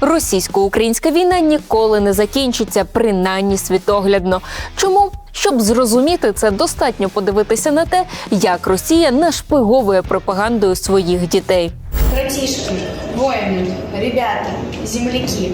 Російсько-українська війна ніколи не закінчиться, принаймні світоглядно. Чому? Щоб зрозуміти це, достатньо подивитися на те, як Росія нашпиговує пропагандою своїх дітей. Братишки, воины, ребята, земляки,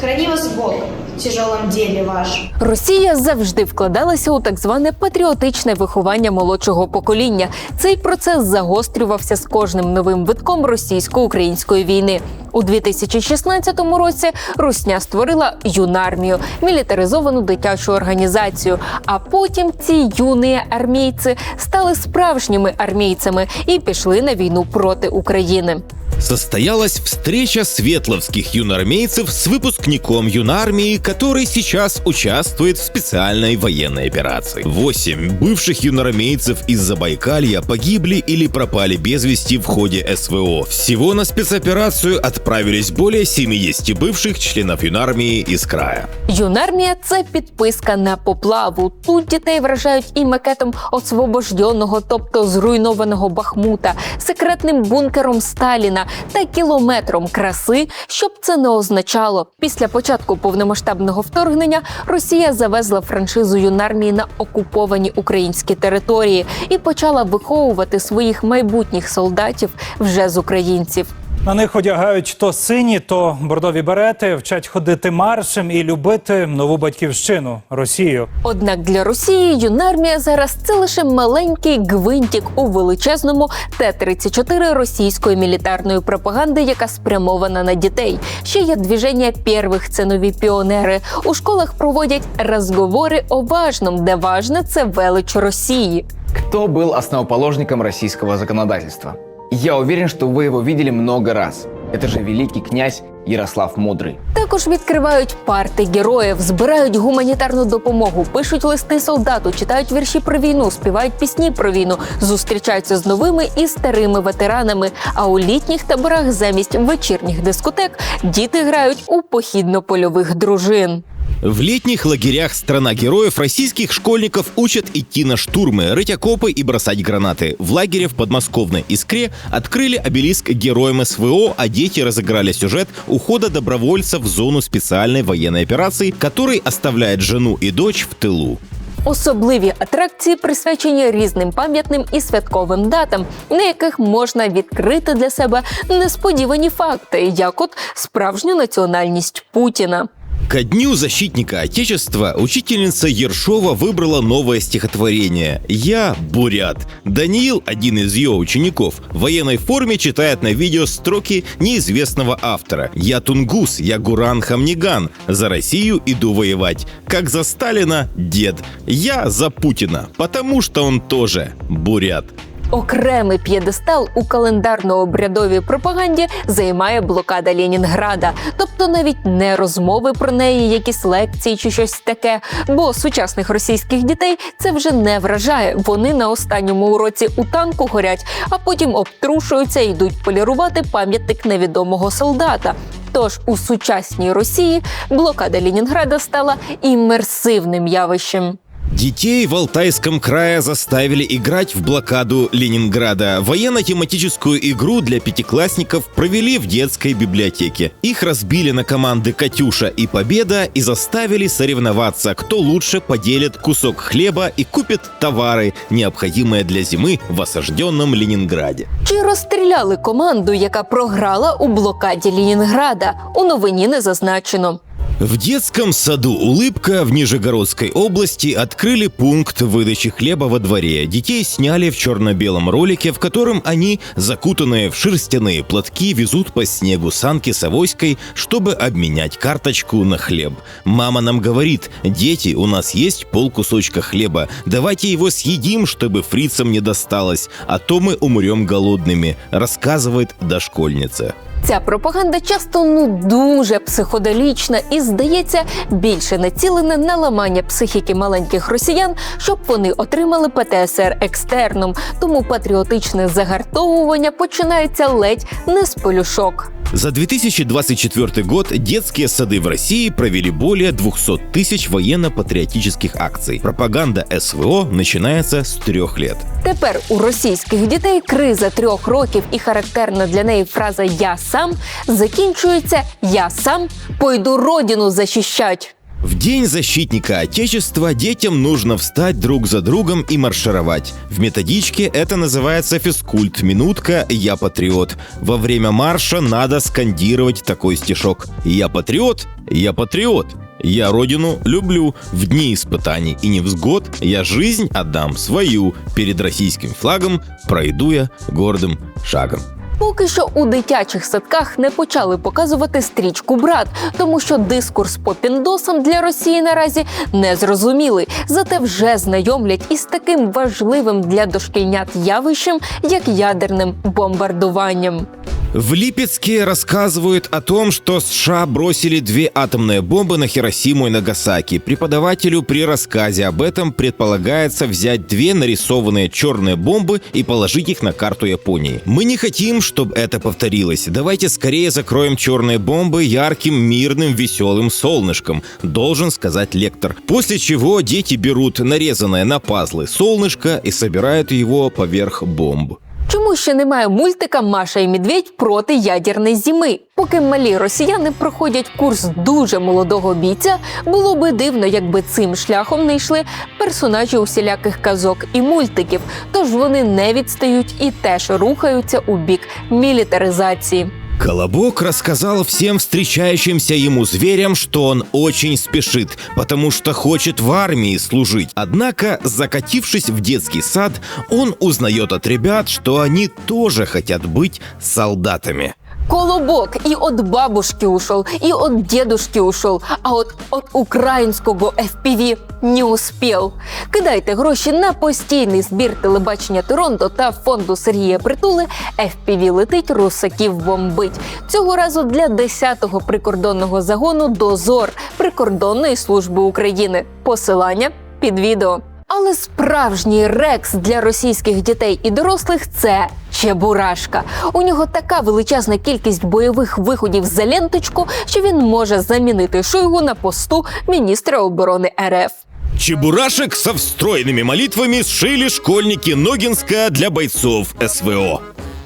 храни вас Бог тяжелом деле вашем. Росія завжди вкладалася у так зване патріотичне виховання молодшого покоління. Цей процес загострювався з кожним новим витком російсько-української війни. У 2016 році Русня створила юнармію, мілітаризовану дитячу організацію. А потім ці юні армійці стали справжніми армійцями і пішли на війну проти України. Состоялась встреча светловских юноармейцев с выпускником юнармии, который сейчас участвует в специальной военной операции. Восемь бывших юноармейцев из Забайкалья погибли или пропали без вести в ходе СВО. Всего на спецоперацию отправились более 70 бывших членов юнармии из края. Юнармія це підписка на поплаву. Тут дітей вражають і макетом освобожденого, тобто зруйнованого Бахмута, секретним бункером Сталіна та кілометром краси, щоб це не означало. Після початку повномасштабного вторгнення Росія завезла франшизу юнармії на окуповані українські території і почала виховувати своїх майбутніх солдатів вже з українців. На них одягають то сині, то бордові берети, вчать ходити маршем і любити нову батьківщину Росію. Однак для Росії юнармія зараз це лише маленький гвинтик у величезному Т-34 російської мілітарної пропаганди, яка спрямована на дітей. Ще є движення первих це нові піонери. У школах проводять розговори о важном, де важне це велич Росії. Кто был основоположником российского законодательства? Я уверен, что вы его видели много раз. Это же великий князь Ярослав Мудрый. Також відкривають парти героїв, збирають гуманітарну допомогу, пишуть листи солдату, читають вірші про війну, співають пісні про війну, зустрічаються з новими і старими ветеранами. А у літніх таборах замість вечірніх дискотек діти грають у похідно-польових дружин. В летних лагерях «Страна героев» российских школьников учат идти на штурмы, рыть окопы и бросать гранаты. В лагере в подмосковной «Искре» открыли обелиск героям СВО, а дети разыграли сюжет ухода добровольцев в зону специальной военной операции, который оставляет жену и дочь в тылу. Особливі атракції присвячені різним пам'ятним і святковим датам, на яких можна відкрити для себе несподівані факти, як от справжню національність Путіна. Ко дню защитника Отечества учительница Ершова выбрала новое стихотворение «Я бурят». Даниил, один из ее учеников, в военной форме читает на видео строки неизвестного автора. «Я тунгус, я Гуран Хамниган, за Россию иду воевать, как за Сталина дед. Я за Путина, потому что он тоже бурят». Окремий п'єдестал у календарно-обрядовій пропаганді займає блокада Ленінграда, тобто навіть не розмови про неї, якісь лекції чи щось таке. Бо сучасних російських дітей це вже не вражає. Вони на останньому уроці у танку горять, а потім обтрушуються і йдуть полірувати пам'ятник невідомого солдата. Тож у сучасній Росії блокада Ленінграда стала імерсивним явищем. Детей в Алтайском крае заставили играть в блокаду Ленинграда. Военно-тематическую игру для пятиклассников провели в детской библиотеке. Их разбили на команды «Катюша» и «Победа» и заставили соревноваться, кто лучше поделит кусок хлеба и купит товары, необходимые для зимы в осажденном Ленинграде. Чи розстріляли команду, яка програла у блокаді Ленінграда? У новині не зазначено. В детском саду «Улыбка» в Нижегородской области открыли пункт выдачи хлеба во дворе. Детей сняли в черно-белом ролике, в котором они, закутанные в шерстяные платки, везут по снегу санки с авоськой, чтобы обменять карточку на хлеб. Мама нам говорит, дети, у нас есть полкусочка хлеба, давайте его съедим, чтобы фрицам не досталось, а то мы умрем голодными, рассказывает дошкольница. Ця пропаганда часто ну дуже психоделічна і, здається, більше націлена на ламання психіки маленьких росіян, щоб вони отримали ПТСР екстерном. Тому патріотичне загартовування починається ледь не з полюшок. За 2024 год детские сады в России провели более 200 тысяч военно-патриотических акций. Пропаганда СВО начинается с трех лет. Тепер у російських дітей криза трьох років і характерна для неї фраза Я сам закінчується Я сам пойду родину защищать. В День защитника Отечества детям нужно встать друг за другом и маршировать. В методичке это называется физкульт. Минутка «Я патриот». Во время марша надо скандировать такой стишок. «Я патриот, я патриот». Я родину люблю. В дни испытаний и невзгод я жизнь отдам свою. Перед российским флагом пройду я гордым шагом. Поки що у дитячих садках не почали показувати стрічку брат, тому що дискурс по піндосам для Росії наразі не зрозумілий. Зате вже знайомлять із таким важливим для дошкільнят явищем, як ядерним бомбардуванням. В Липецке рассказывают о том, что США бросили две атомные бомбы на Хиросиму и Нагасаки. Преподавателю при рассказе об этом предполагается взять две нарисованные черные бомбы и положить их на карту Японии. Мы не хотим, чтобы это повторилось. Давайте скорее закроем черные бомбы ярким, мирным, веселым солнышком, должен сказать лектор. После чего дети берут нарезанное на пазлы солнышко и собирают его поверх бомб. Чому ще немає мультика Маша і Медведь проти ядерної зими? Поки малі росіяни проходять курс дуже молодого бійця, було би дивно, якби цим шляхом не йшли персонажі усіляких казок і мультиків. Тож вони не відстають і теж рухаються у бік мілітаризації. Колобок рассказал всем встречающимся ему зверям, что он очень спешит, потому что хочет в армии служить. Однако, закатившись в детский сад, он узнает от ребят, что они тоже хотят быть солдатами. Колобок і от бабушки ушел, і от дедушки ушел, а от от українського FPV не успів. Кидайте гроші на постійний збір телебачення Торонто та фонду Сергія Притули. FPV летить, русаків бомбить. Цього разу для 10-го прикордонного загону Дозор прикордонної служби України. Посилання під відео. Але справжній рекс для російських дітей і дорослих це Чебурашка. У нього така величезна кількість бойових виходів за ленточку, що він може замінити Шойгу на посту міністра оборони РФ. Чебурашек со встроенными молитвами сшили школьники Ногинска для бойцов СВО.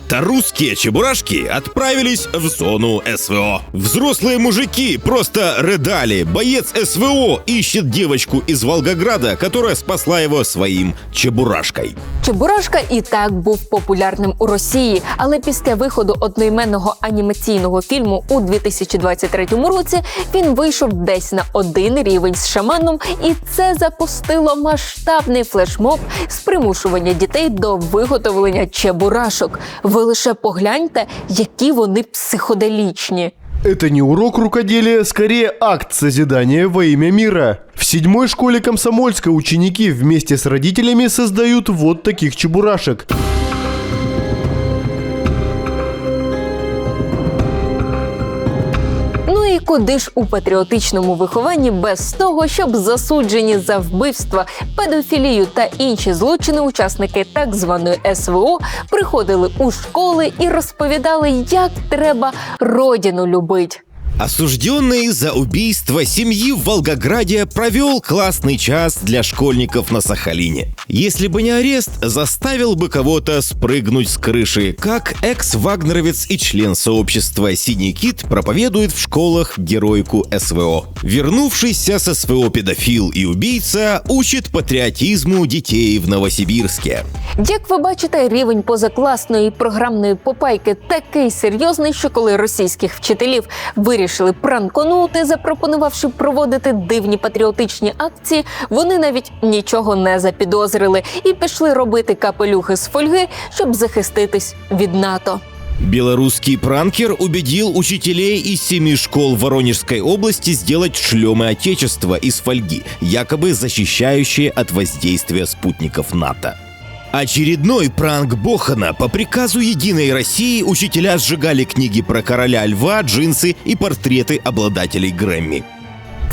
Та русские чебурашки отправились в зону СВО. Взрослые мужики просто рыдали. Боец СВО ищет девочку из Волгограда, которая спасла его своим чебурашкой. Чебурашка і так був популярним у Росії, але після виходу одноіменного анімаційного фільму у 2023 році він вийшов десь на один рівень з шаманом, і це запустило масштабний флешмоб з примушування дітей до виготовлення чебурашок. Ви лише погляньте, які вони психоделічні. Это не урок рукоделия, скорее акт созидания во имя мира. В седьмой школе Комсомольска ученики вместе с родителями создают вот таких чебурашек. Куди ж у патріотичному вихованні без того, щоб засуджені за вбивства, педофілію та інші злочини учасники так званої СВО приходили у школи і розповідали, як треба родину любить. Осужденный за убийство семьи в Волгограде провел классный час для школьников на Сахалине. Если бы не арест, заставил бы кого-то спрыгнуть с крыши, как экс-вагнеровец и член сообщества «Синий кит» проповедует в школах геройку СВО. Вернувшийся с СВО педофил и убийца учит патриотизму детей в Новосибирске. Як ви бачите, рівень позакласної програмної попайки такий серйозний, що коли російських вчителів вирішили пранконути, запропонувавши проводити дивні патріотичні акції, вони навіть нічого не запідозрили і пішли робити капелюхи з фольги, щоб захиститись від НАТО. Белорусский пранкер убедил учителей из семи школ Воронежской области сделать шлемы Отечества из фольги, якобы защищающие от воздействия спутников НАТО. Очередной пранк Бохана. По приказу «Единой России» учителя сжигали книги про короля льва, джинсы и портреты обладателей Грэмми.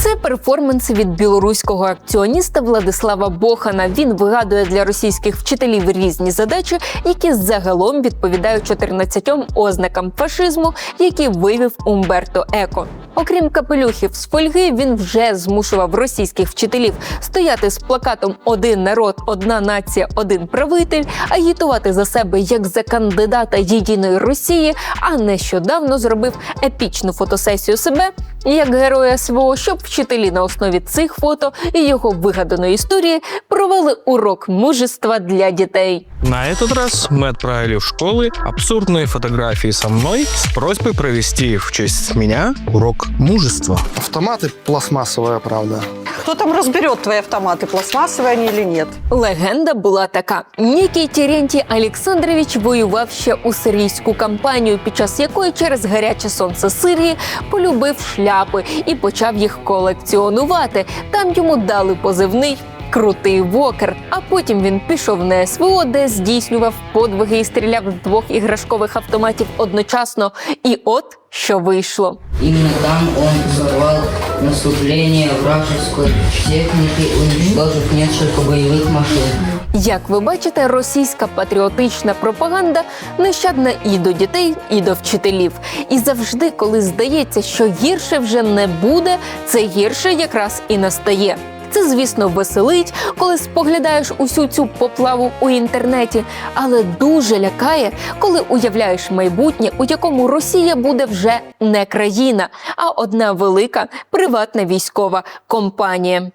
Це перформанс від білоруського акціоніста Владислава Бохана. Він вигадує для російських вчителів різні задачі, які загалом відповідають 14 ознакам фашизму, які вивів Умберто Еко. Окрім капелюхів з фольги, він вже змушував російських вчителів стояти з плакатом Один народ, одна нація, один правитель, агітувати за себе як за кандидата єдиної Росії. А нещодавно зробив епічну фотосесію себе як героя СВО, щоб вчителі на основі цих фото і його вигаданої історії провели урок мужества для дітей. На этот раз мы отправили в школы абсурдные фотографии со мной с просьбой провести в честь меня урок мужества. Автоматы пластмассовая, правда. Кто там разберет твои автоматы, пластмассовые они или нет? Легенда була така: Нікій Терентій Олександрович воював ще у сирійську кампанію, під час якої через гаряче сонце Сирії полюбив шляпи і почав їх колекціонувати. Там йому дали позивний. Крутий вокер. А потім він пішов на СВО, де здійснював подвиги і стріляв з двох іграшкових автоматів одночасно. І от що вийшло. Именно там он взорвал наступление вражеской техники, уничтожив несколько боевых машин. Як ви бачите, російська патріотична пропаганда нещадна і до дітей, і до вчителів. І завжди, коли здається, що гірше вже не буде, це гірше якраз і настає. Це, звісно, веселить, коли споглядаєш усю цю поплаву у інтернеті, але дуже лякає, коли уявляєш майбутнє, у якому Росія буде вже не країна, а одна велика приватна військова компанія.